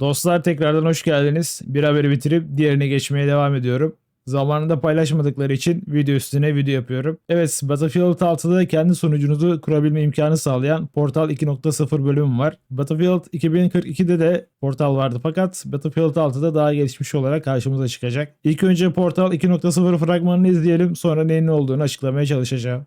Dostlar tekrardan hoş geldiniz. Bir haberi bitirip diğerine geçmeye devam ediyorum. Zamanında paylaşmadıkları için video üstüne video yapıyorum. Evet Battlefield 6'da kendi sunucunuzu kurabilme imkanı sağlayan Portal 2.0 bölümü var. Battlefield 2042'de de Portal vardı fakat Battlefield 6'da daha gelişmiş olarak karşımıza çıkacak. İlk önce Portal 2.0 fragmanını izleyelim sonra neyin ne olduğunu açıklamaya çalışacağım.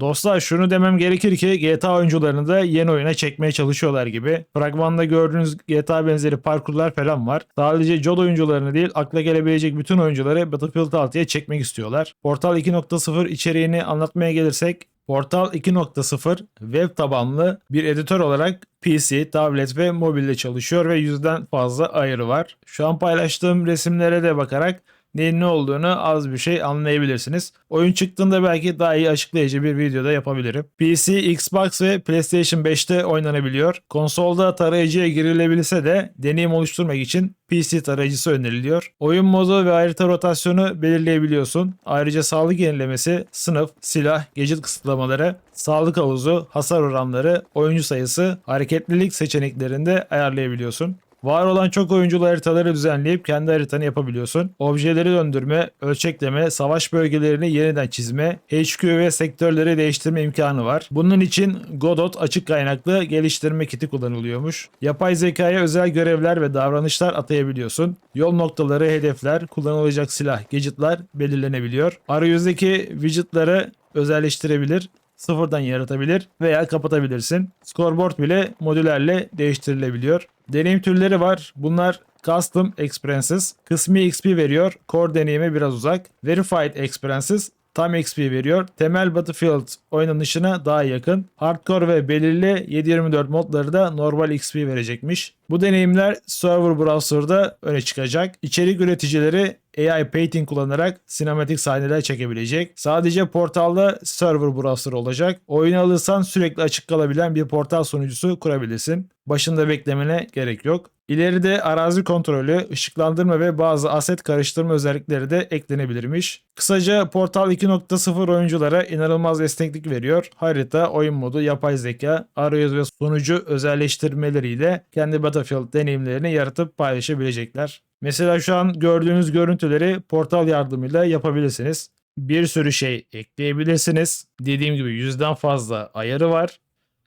Dostlar şunu demem gerekir ki GTA oyuncularını da yeni oyuna çekmeye çalışıyorlar gibi. Fragmanda gördüğünüz GTA benzeri parkurlar falan var. Sadece COD oyuncularını değil akla gelebilecek bütün oyuncuları Battlefield 6'ya çekmek istiyorlar. Portal 2.0 içeriğini anlatmaya gelirsek Portal 2.0 web tabanlı bir editör olarak PC, tablet ve mobilde çalışıyor ve yüzden fazla ayarı var. Şu an paylaştığım resimlere de bakarak neyin ne olduğunu az bir şey anlayabilirsiniz. Oyun çıktığında belki daha iyi açıklayıcı bir videoda yapabilirim. PC, Xbox ve PlayStation 5'te oynanabiliyor. Konsolda tarayıcıya girilebilse de deneyim oluşturmak için PC tarayıcısı öneriliyor. Oyun modu ve harita rotasyonu belirleyebiliyorsun. Ayrıca sağlık yenilemesi, sınıf, silah, gadget kısıtlamaları, sağlık havuzu, hasar oranları, oyuncu sayısı, hareketlilik seçeneklerinde ayarlayabiliyorsun. Var olan çok oyunculu haritaları düzenleyip kendi haritanı yapabiliyorsun. Objeleri döndürme, ölçekleme, savaş bölgelerini yeniden çizme, HQ ve sektörleri değiştirme imkanı var. Bunun için Godot açık kaynaklı geliştirme kiti kullanılıyormuş. Yapay zekaya özel görevler ve davranışlar atayabiliyorsun. Yol noktaları, hedefler, kullanılacak silah, gadgetlar belirlenebiliyor. Arayüzdeki widgetları özelleştirebilir sıfırdan yaratabilir veya kapatabilirsin. Scoreboard bile modülerle değiştirilebiliyor. Deneyim türleri var. Bunlar Custom Experiences, kısmi XP veriyor, core deneyime biraz uzak. Verified Experiences, tam XP veriyor. Temel Battlefield oynanışına daha yakın. Hardcore ve belirli 7.24 modları da normal XP verecekmiş. Bu deneyimler server browser'da öne çıkacak. İçerik üreticileri AI painting kullanarak sinematik sahneler çekebilecek. Sadece portalda server browser olacak. Oyunu alırsan sürekli açık kalabilen bir portal sunucusu kurabilirsin. Başında beklemene gerek yok. İleride arazi kontrolü, ışıklandırma ve bazı aset karıştırma özellikleri de eklenebilirmiş. Kısaca Portal 2.0 oyunculara inanılmaz esneklik veriyor. Harita, oyun modu, yapay zeka, arayüz ve sunucu özelleştirmeleriyle kendi Battlefield deneyimlerini yaratıp paylaşabilecekler. Mesela şu an gördüğünüz görüntüleri portal yardımıyla yapabilirsiniz. Bir sürü şey ekleyebilirsiniz. Dediğim gibi yüzden fazla ayarı var.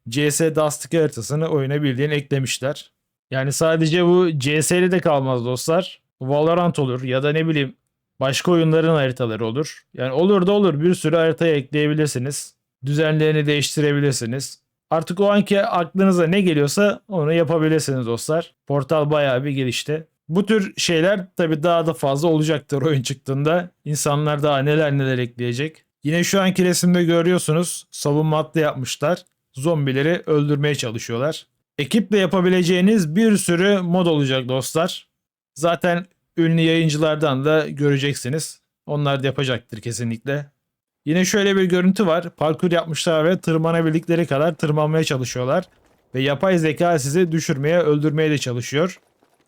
CS Dust 2 haritasını oyuna bildiğin eklemişler. Yani sadece bu CS'li de kalmaz dostlar. Valorant olur ya da ne bileyim başka oyunların haritaları olur. Yani olur da olur bir sürü haritaya ekleyebilirsiniz. Düzenlerini değiştirebilirsiniz. Artık o anki aklınıza ne geliyorsa onu yapabilirsiniz dostlar. Portal bayağı bir gelişti. Bu tür şeyler tabii daha da fazla olacaktır oyun çıktığında. İnsanlar daha neler neler ekleyecek. Yine şu anki resimde görüyorsunuz savunma hattı yapmışlar. Zombileri öldürmeye çalışıyorlar. Ekiple yapabileceğiniz bir sürü mod olacak dostlar. Zaten ünlü yayıncılardan da göreceksiniz. Onlar da yapacaktır kesinlikle. Yine şöyle bir görüntü var. Parkur yapmışlar ve tırmanabildikleri kadar tırmanmaya çalışıyorlar. Ve yapay zeka sizi düşürmeye, öldürmeye de çalışıyor.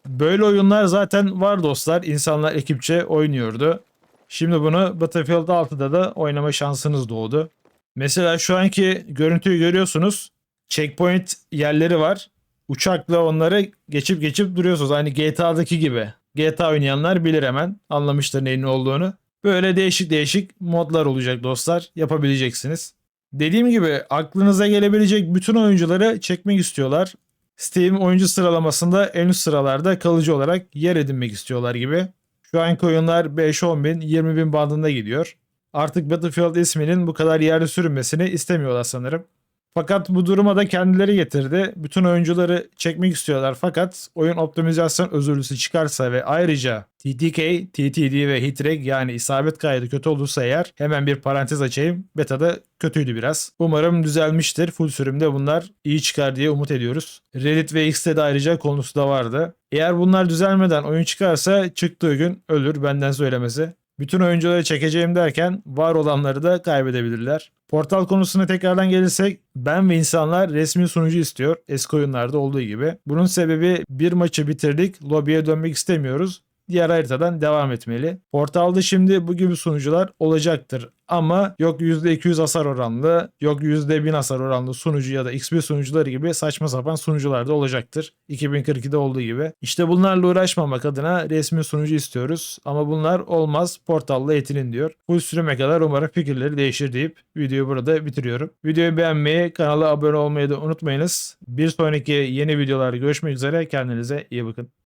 Böyle oyunlar zaten var dostlar. İnsanlar ekipçe oynuyordu. Şimdi bunu Battlefield 6'da da oynama şansınız doğdu. Mesela şu anki görüntüyü görüyorsunuz. Checkpoint yerleri var. Uçakla onları geçip geçip duruyorsunuz. Aynı GTA'daki gibi. GTA oynayanlar bilir hemen. Anlamıştır neyin ne olduğunu. Böyle değişik değişik modlar olacak dostlar. Yapabileceksiniz. Dediğim gibi aklınıza gelebilecek bütün oyuncuları çekmek istiyorlar. Steam oyuncu sıralamasında en üst sıralarda kalıcı olarak yer edinmek istiyorlar gibi. Şu anki oyunlar 5-10 bin, 20 bin bandında gidiyor. Artık Battlefield isminin bu kadar yerde sürünmesini istemiyorlar sanırım. Fakat bu duruma da kendileri getirdi. Bütün oyuncuları çekmek istiyorlar fakat oyun optimizasyon özürlüsü çıkarsa ve ayrıca TTK, TTD ve hitreg yani isabet kaydı kötü olursa eğer hemen bir parantez açayım. Beta'da kötüydü biraz. Umarım düzelmiştir. Full sürümde bunlar iyi çıkar diye umut ediyoruz. Reddit ve X'te de ayrıca konusu da vardı. Eğer bunlar düzelmeden oyun çıkarsa çıktığı gün ölür benden söylemesi. Bütün oyuncuları çekeceğim derken var olanları da kaybedebilirler. Portal konusuna tekrardan gelirsek ben ve insanlar resmi sunucu istiyor eski oyunlarda olduğu gibi. Bunun sebebi bir maçı bitirdik lobiye dönmek istemiyoruz diğer haritadan devam etmeli. Portalda şimdi bu gibi sunucular olacaktır. Ama yok %200 hasar oranlı, yok %1000 hasar oranlı sunucu ya da XP sunucuları gibi saçma sapan sunucular da olacaktır. 2042'de olduğu gibi. İşte bunlarla uğraşmamak adına resmi sunucu istiyoruz. Ama bunlar olmaz portalla yetinin diyor. Bu sürüme kadar umarım fikirleri değişir deyip videoyu burada bitiriyorum. Videoyu beğenmeyi, kanala abone olmayı da unutmayınız. Bir sonraki yeni videolarda görüşmek üzere. Kendinize iyi bakın.